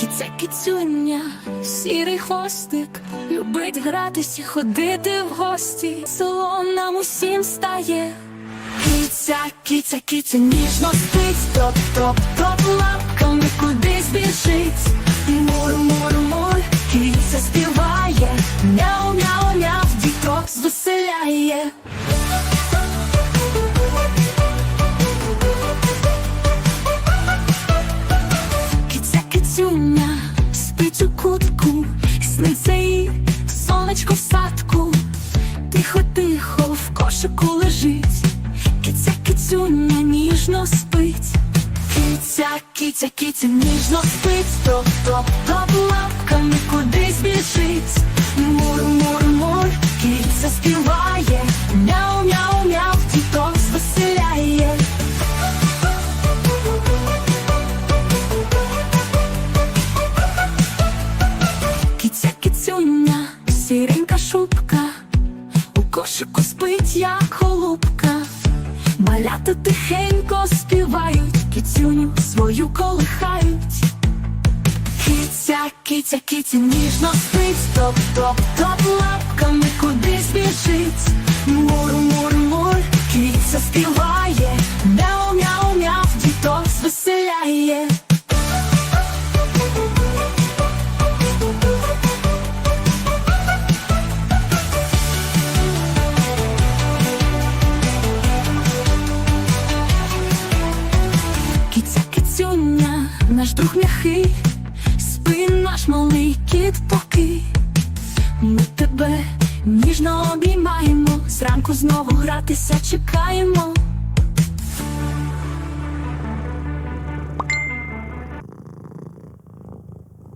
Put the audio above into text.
Кіця кіцюня, сірий хвостик, любить гратися, ходити в гості. Село нам усім стає. Кіця, кіця, кіця, ніжно спить, топ, топ, топ, лапками кудись біжить. Кутку, сниться їй сонечко в садку, тихо, тихо в кошику лежить, киця кицюня ніжно спить, киця, киця, киця ніжно спить, топ, топ, топ лапками кудись біжить. Сіренька шубка, у кошику спить, як холубка. Малята тихенько співають, кіцюню свою колихають. Кіця, кіця, кіця ніжно спить, топ, топ, топ лапками кудись біжить. Мур, мур, мур, кіця співає, мяу, мяу, мяу, діток звеселяє. Кіця кицюня, наш друг м'яхий, спи наш малий кіт поки. Ми тебе ніжно обіймаємо, зранку знову гратися чекаємо.